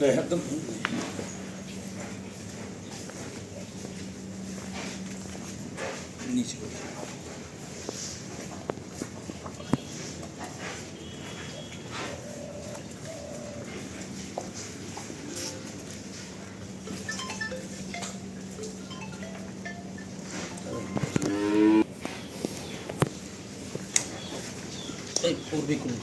একদম নিচে। এই পূর্বে কোন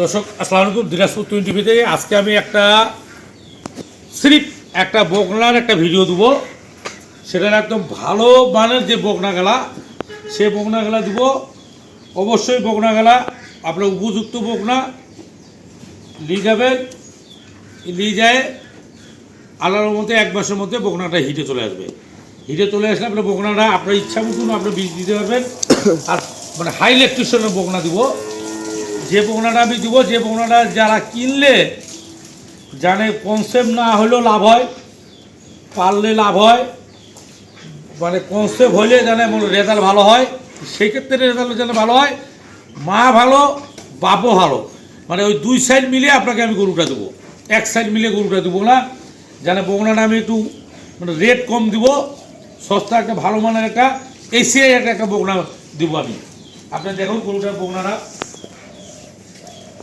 দর্শক, আসসালামু আলাইকুম, দিনাজপুর টোয়েন্টি থেকে আজকে আমি একটা স্লিপ একটা বকনার একটা ভিডিও দেবো। সেটার একদম ভালো মানের যে বগনা গেলা, সে বগনা গেলা দেবো। অবশ্যই বগনা গেলা, আপনার উপযুক্ত বকনা নিয়ে যাবেন, নিয়ে যায় আল্লাহর মধ্যে এক মাসের মধ্যে বকনাটা হিটে চলে আসবে। হিটে চলে আসলে আপনার বকনাটা আপনার ইচ্ছা মতন আপনি বীজ দিতে পারবেন। আর মানে হাই ইলেকট্রিশনের বগনা দিব। যে বগনাটা আমি দেবো, যে বগনাটা যারা কিনলে জানে কনসেপ্ট না হলেও লাভ হয়, পারলে লাভ হয় মানে কনসেপ্ট হলে জানে রেজাল্ট ভালো হয়, সেই ক্ষেত্রে রেজাল্ট যেন ভালো হয়, মা ভালো, বাপও ভালো। মানে ওই দুই সাইড মিলিয়ে আপনাকে আমি গরুটা দেবো। এক সাইড মিলিয়ে গরুটা দেবো না, জানে বগনাটা আমি একটু মানে রেট কম দিব, সস্তা একটা, ভালো মানের একটা, এসিআই একটা একটা বগনা দেবো আমি। আপনি দেখুন গরুটার বগনাটা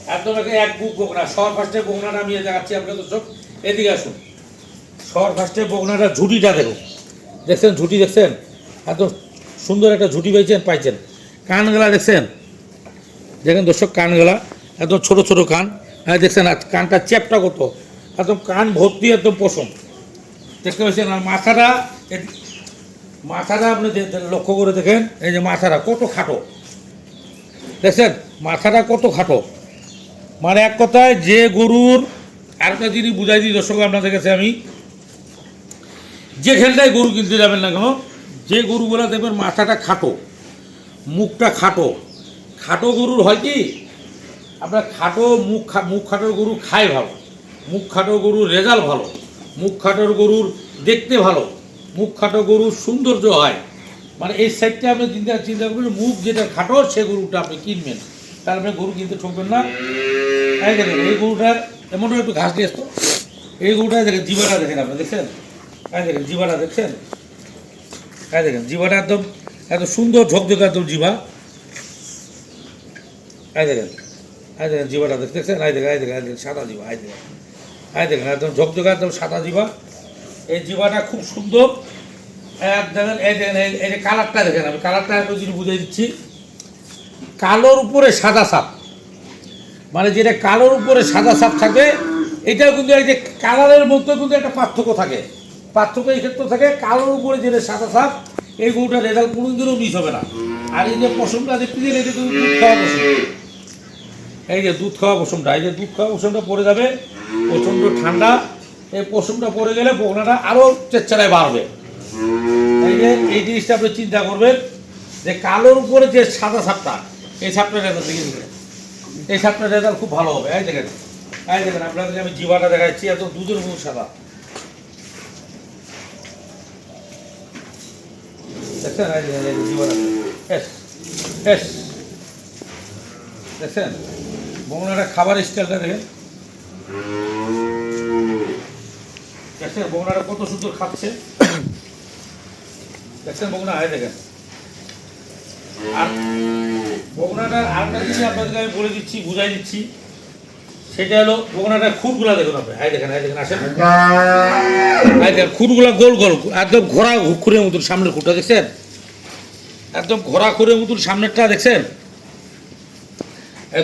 একদম এক বুক বগনা শহর ফার্স্টের বগনাটা আমি দেখাচ্ছি আপনাকে দর্শক এদিকে আসুন। শহর ফার্স্টের বগনাটা ঝুটিটা দেখুন। দেখছেন? ঝুটি দেখছেন? এত সুন্দর একটা ঝুটি পাইছেন পাইছেন। কানগুলা দেখছেন? দেখেন দর্শক, কানগুলা। একদম ছোট ছোট কান। হ্যাঁ দেখছেন? আর কানটা চ্যাপটা কত। একদম কান ভর্তি, একদম পশম। দেখতে পাচ্ছেন? আর মাথাটা মাথাটা আপনি লক্ষ্য করে দেখেন। এই যে মাথাটা কত খাটো। দেখছেন? মাথাটা কত খাটো। মানে এক কথায় যে গরুর আরেকটা জিনিস বুঝাই দিই, দর্শক আপনাদের কাছে আমি। যেখানটায় গরু কিনতে যাবেন না কেন, যে গরুগুলো দেখবেন মাথাটা খাটো, মুখটা খাটো। খাটো গরুর হয় কি? আপনার খাটো মুখ মুখ খাটোর গরু খায় ভালো, মুখ খাটো গরুর রেজাল্ট ভালো, মুখ খাটোর গরুর দেখতে ভালো, মুখ খাটো গরুর সৌন্দর্য হয়। মানে এই সাইডটা আপনি চিন্তা চিন্তা করবেন, মুখ যেটা খাটো সে গরুটা আপনি কিনবেন তার আপনি গরু কিনতে ঠকবেন না। এই দেখেন, এই গরুটার এমন একটু ঘাস দিয়ে আসতো। এই গরুটা দেখেন জিবাটা দেখেন আপনি দেখছেন? এই দেখেন জিবাটা দেখছেন? এই দেখেন জিবাটা একদম, এত সুন্দর ঝকঝকে একদম জিবা এই দেখেন এই দেখেন জিবাটা দেখ- দেখছেন এই দেখেন এই দেখেন দেখেন সাদা জিবা এই দেখেন। এই দেখেন, একদম ঝকঝকে একদম সাদা জিবা এই জিবাটা খুব সুন্দর। দেখেন, এই দেখেন, এই যে কালারটা দেখেন আমি, কালারটা একটু যদি বুঝিয়ে দিচ্ছি। কালোর উপরে সাদা সাপ মানে যেটা কালোর উপরে সাদা সাপ থাকে এটাও কিন্তু এই যে কালারের মধ্যে কিন্তু একটা পার্থক্য থাকে। পার্থক্য এই ক্ষেত্রে থাকে, কালোর উপরে যেটা সাদা সাপ এই গরুটার রেজাল্ট কোনোদিনও মিস হবে না। আর এই যে পশমটা দেখতে গেলে এটা কিন্তু দুধ খাওয়া পশম। এই যে দুধ খাওয়া পশমটা, এই যে দুধ খাওয়া পশমটা পড়ে যাবে, প্রচণ্ড ঠান্ডা, এই পশমটা পড়ে গেলে বগনাটা আরও চেচ্চারায় বাড়বে। এই যে এই জিনিসটা আপনি চিন্তা করবেন, যে কালোর উপরে যে সাদা সাপটা এই সাপটা রেজাল্ট দেখে এই সাপটা রেজাল্ট খুব ভালো হবে। এই দেখেন এই দেখেন আপনাদের আমি জিবাটা দেখাচ্ছি, এত দুধের মতো সাদা। দেখছেন? এস এস দেখছেন? বগুনাটা খাবার স্টাইলটা দেখেন। দেখছেন? বগুনাটা কত সুন্দর খাচ্ছে। দেখছেন বগুনা আয় দেখেন। আর বগুনাটার আরেকটা জিনিস আপনাদেরকে আমি বলে দিচ্ছি, বুঝাই দিচ্ছি। সেটা হলো বগুনাটার খুঁটগুলা দেখুন আপনি। আয় দেখেন আয় দেখেন, আসেন। আয় দেখেন, খুঁটগুলা গোল গোল, একদম ঘোরা খুঁড়ের মতন সামনের খুঁটটা, দেখছেন? একদম ঘোরা খুঁড়ের মতন সামনেরটা, দেখছেন?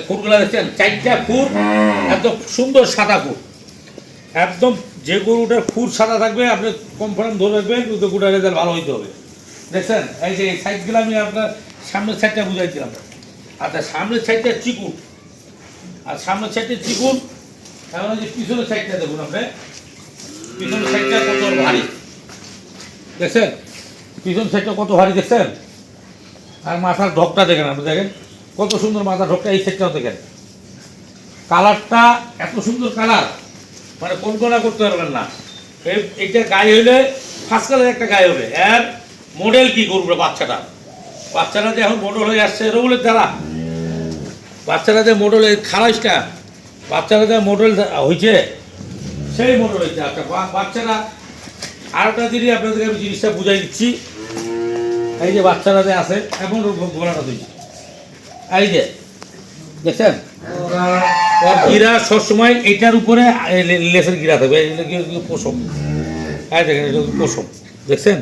খুঁটগুলা, দেখছেন? চারটা খুঁট, একদম সুন্দর সাদা খুঁট। একদম যে গরুটার খুর সাদা থাকবে, আপনি কনফার্ম ধরে রাখবেন, কিন্তু গরুটার রেজাল্ট ভালো হইতে হবে। দেখছেন? এই যে সাইডগুলো আমি আপনার সামনের সাইডটা আচ্ছা সামনের সাইডটা চিকুন। আর সামনের সাইডটা চিকুন এখন ওই যে পিছনের সাইডটা দেখুন আপনি। পিছনের সাইডটা কত ভারী। দেখছেন? পিছন সাইডটা কত ভারী, দেখছেন? আর মাথার ঢকটা দেখেন আপনি, দেখেন? কত সুন্দর মাথার ঢকটা এই সাইডটাও দেখেন। কালারটা এত সুন্দর কালার মানে কল্পনা করতে পারবেন না। এই- এইটা গায়ে হইলে ফার্স্ট কালার একটা গায়ে হবে। আর মডেল কি করবে বাচ্চাটা? বাচ্চারা যে এখন মডেল হয়ে আসছে রোবলের দ্বারা বাচ্চারা যে মডেল খারাইসটা বাচ্চারা যে মডেল হয়েছে, সেই মডেল হয়েছে আচ্ছা বাচ্চারা আরেকটা জিনিস আপনাদেরকে আমি জিনিসটা বুঝাই দিচ্ছি, এই যে বাচ্চারা যে আছে এখন গোলাটা দিচ্ছি এই যে, দেখছেন? গিরা সবসময় এটার উপরে লেসের গিরা থাকবে পশম এই দেখেন, এটা পশম দেখছেন?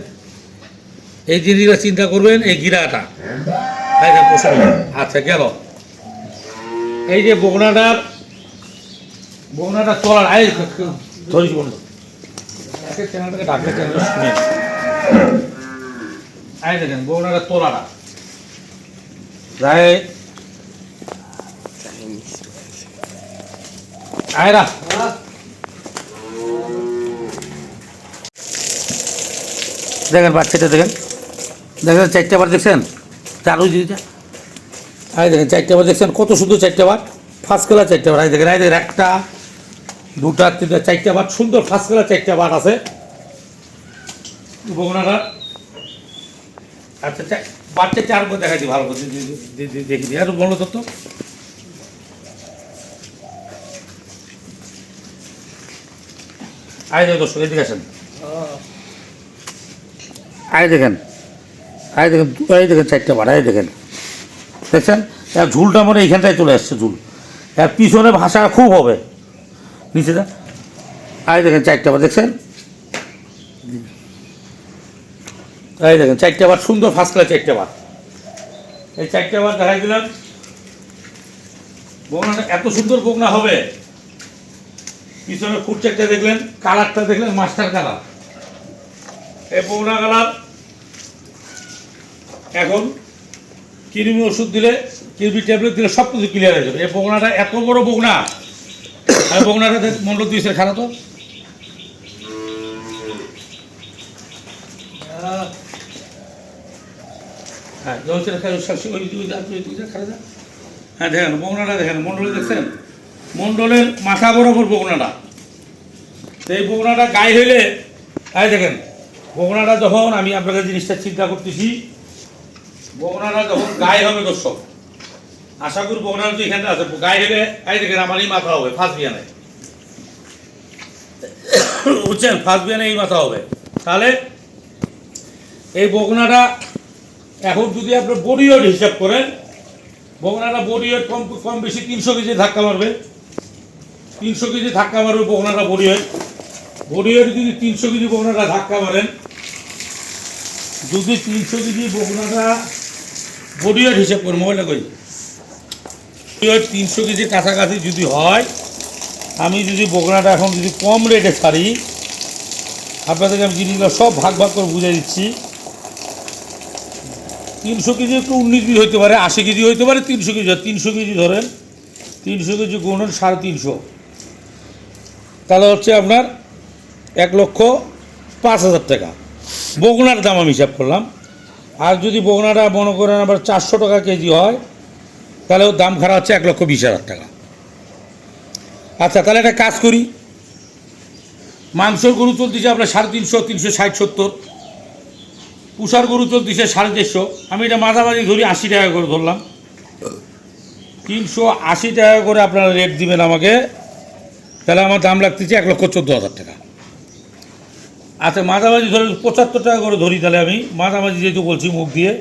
এই জিনিসটা চিন্তা করবেন, এই গিরাটা। আচ্ছা গেল। এই যে বগনাটার বগনাটা চলার আই ধরিস বন্ধু। চ্যানেলটাকে ডাকলে চ্যানেলটা শুনে আই দেখেন বগনাটা তোলাটা দেখেন বাচ্চাটা দেখেন। দেখেন, চারটে বার দেখছেন? চারু দিদিটা আই দেখেন চারটে বার দেখছেন কত সুন্দর চারটে বার। ফার্স্ট কালার চারটে বার আই দেখেন আই দেখেন একটা দুটা তিনটা চারটে বার সুন্দর ফার্স্ট কালার চারটে বার আছে। বগুনাটা আচ্ছা বাচ্চা চার করে দেখাচ্ছি ভালো করে দেখি দিই। আর বলো তো আয় দেখো দর্শক এদিকে আসেন। আয় দেখেন আয় দেখেন দেখেন চারটা বার আয় দেখেন। দেখছেন? এর ঝুলটা মনে এইখানটায় চলে আসছে ঝুল। এর পিছনে ভাষা খুব হবে। নিচেটা আয় দেখেন চারটা বার, দেখছেন? এই দেখেন, চারটা বার সুন্দর ফার্স্ট ক্লাস চারটা বার। এই চারটা বার দেখাই দিলাম। বগনাটা এত সুন্দর বগনা হবে। পিছনে ফুটচাকটা দেখলেন, কালারটা দেখলেন মাস্টার কালার এই বগনা কালার এখন কৃমি ওষুধ দিলে কৃমি ট্যাবলেট দিলে সব কিছু ক্লিয়ার হয়ে যাবে। এই বগনাটা এত বড় বগনা আর বগনাটা মন্ডল দিয়েছে, খারাপ তো? হ্যাঁ তুই তুই হ্যাঁ দেখেন বগনাটা দেখেন মন্ডলে দেখছেন? মন্ডলের মাথা বরাবর বগনাটা এই বগনাটা গায়ে হইলে, এই দেখেন বগনাটা যখন আমি আপনাদের জিনিসটা চিন্তা করতেছি বগনাটা যখন গায়ে হবে দর্শক, আশা করি বগনাটা তো এখানটা আছে গায়ে হলে এই দেখেন আমারই মাথা হবে ফার্স্ট বিয়ানে বুঝছেন ফার্স্ট বিয়ানে এই মাথা হবে। তাহলে এই বগনাটা এখন যদি আপনার বডি হিসাব করেন বগনাটা বডি ওয়েট কম কম বেশি তিনশো কেজি ধাক্কা মারবে। তিনশো কেজি ধাক্কা মারবে বগনাটা বডি ওয়েট যদি তিনশো কেজি বগনাটা ধাক্কা মারেন, যদি তিনশো কেজি বগনাটা বডি ওয়েট হিসাব করেন মোবাইলটা বডি তিনশো কেজি কাছাকাছি যদি হয়, আমি যদি বগনাটা এখন যদি কম রেটে ছাড়ি, আপনাদেরকে আমি জিনিসগুলো সব ভাগ ভাগ করে বুঝে দিচ্ছি। তিনশো কেজি একটু উনিশ কেজি হইতে পারে, আশি কেজি হইতে পারে, তিনশো কেজি তিনশো কেজি ধরেন, তিনশো কেজি গুণন সাড়ে তিনশো। তাহলে হচ্ছে আপনার এক লক্ষ পাঁচ হাজার টাকা। বগুনার দাম আমি হিসাব করলাম। আর যদি বগুনাটা মনে করেন আবার চারশো টাকা কেজি হয়, তাহলে ওর দাম খারাপ হচ্ছে এক লক্ষ বিশ হাজার টাকা। আচ্ছা তাহলে একটা কাজ করি। মাংসর গরু চলতেছে আপনার সাড়ে তিনশো তিনশো ষাট, সত্তর। পুষার গরু চলতেছে সাড়ে চারশো আমি এটা মাঝামাঝি ধরি আশি টাকা করে ধরলাম। তিনশো আশি টাকা করে আপনারা রেট দিবেন আমাকে। তাহলে আমার দাম লাগতেছে এক লক্ষ চোদ্দ হাজার টাকা। আচ্ছা মাঝামাঝি ধরে পঁচাত্তর টাকা করে ধরি তাহলে আমি। মাঝামাঝি যেহেতু বলছি মুখ দিয়ে।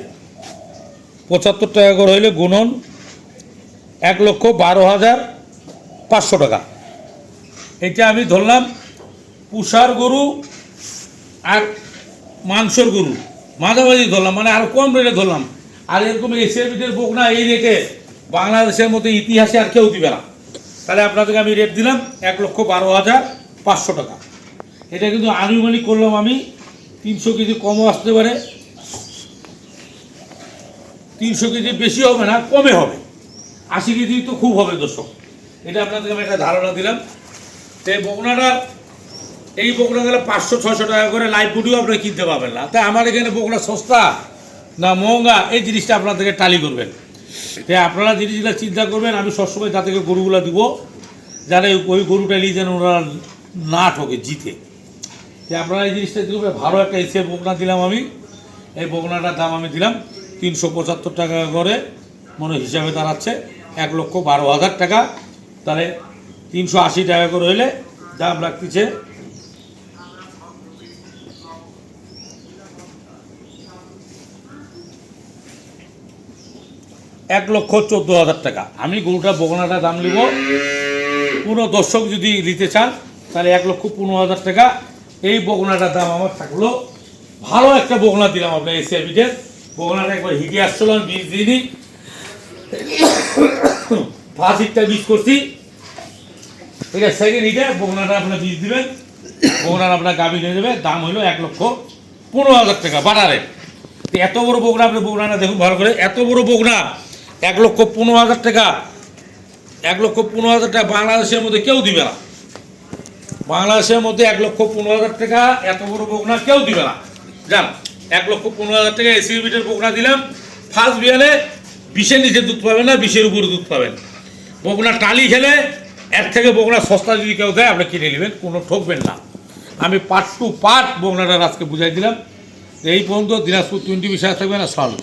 পঁচাত্তর টাকা করে হইলে গুণন এক লক্ষ বারো হাজার পাঁচশো টাকা। এটা আমি ধরলাম পুষার গরু আর মাংসর গরু। মাঝামাঝি ধরলাম মানে আরও কম রেটে ধরলাম। আর এরকম এসিয়ার ভিতরে বকনা এই রেটে বাংলাদেশের মতো ইতিহাসে আর কেউ দিবে না। তাহলে আপনাদেরকে আমি রেট দিলাম এক লক্ষ বারো হাজার পাঁচশো টাকা। এটা কিন্তু আনুমানিক করলাম আমি। তিনশো কেজি কমও আসতে পারে। তিনশো কেজি বেশি হবে না, কমে হবে। আশি কেজি তো খুব হবে দর্শক। এটা আপনাদেরকে আমি একটা ধারণা দিলাম। তো এই বকনাটা, এই বকনা গেলে পাঁচশো ছশো টাকা করে লাইভ ভিডিও আপনারা কিনতে পারবেন না। তাই আমার এখানে বকনা সস্তা না মহঙ্গা, এই জিনিসটা আপনাদেরকে টালি করবেন। তাই আপনারা জিনিসগুলো চিন্তা করবেন, আমি সবসময় তাদেরকে গরুগুলো দিব। যারা ওই গরুটা নিয়ে যেন ওনারা না ঠকে, জিতে। যে আপনারা এই জিনিসটা দিলে ভালো একটা এসে বকনা দিলাম আমি। এই বগনাটার দাম আমি দিলাম তিনশো পঁচাত্তর টাকা করে। মনে হিসাবে দাঁড়াচ্ছে এক লক্ষ বারো হাজার টাকা। তাহলে তিনশো আশি টাকা করে হইলে দাম রাখতেছে। এক লক্ষ চোদ্দ হাজার টাকা। আমি গরুটা বগনাটা দাম নিব। কোনো দর্শক যদি নিতে চান, তাহলে এক লক্ষ পনেরো হাজার টাকা। এই বগনাটার দাম আমার থাকল। ভালো একটা বগনা দিলাম আপনার এসিয়া বিটের বগনাটা একবার হিটে আসছিল, আমি বীজ দিইনি ফার্স্ট হিটটা বীজ করছি। ঠিক আছে সেকেন্ড হিটে বগনাটা আপনার বীজ দিবেন। বগনার আপনার গাবি নিয়ে যাবে দাম হলো এক লক্ষ পনেরো হাজার টাকা বাটারে। এত বড় বগনা, আপনি বগনাটা দেখুন ভালো করে। এত বড় বগনা, এক লক্ষ পনেরো হাজার টাকা। এক লক্ষ পনেরো হাজার টাকা বাংলাদেশের মধ্যে কেউ দিবে না। বাংলাদেশের মধ্যে এক লক্ষ পনেরো হাজার টাকা এত বড় বকনা কেউ দিবে না। জান, এক লক্ষ পনেরো হাজার টাকা এসি বিটের বকনা দিলাম। ফার্স্ট বিয়ালে বিশের নিচে দুধ পাবেন না বিশের উপরে দুধ পাবেন। বকনা টালি খেলে এর থেকে বকনা সস্তা যদি কেউ দেয়, আপনি কিনে নেবেন, কোনো ঠকবেন না। আমি পার্ট টু পার্ট বকনাটা আজকে বুঝাই দিলাম। এই পর্যন্ত দিনাজপুর টোয়েন্টি থাকবে না আসসালাম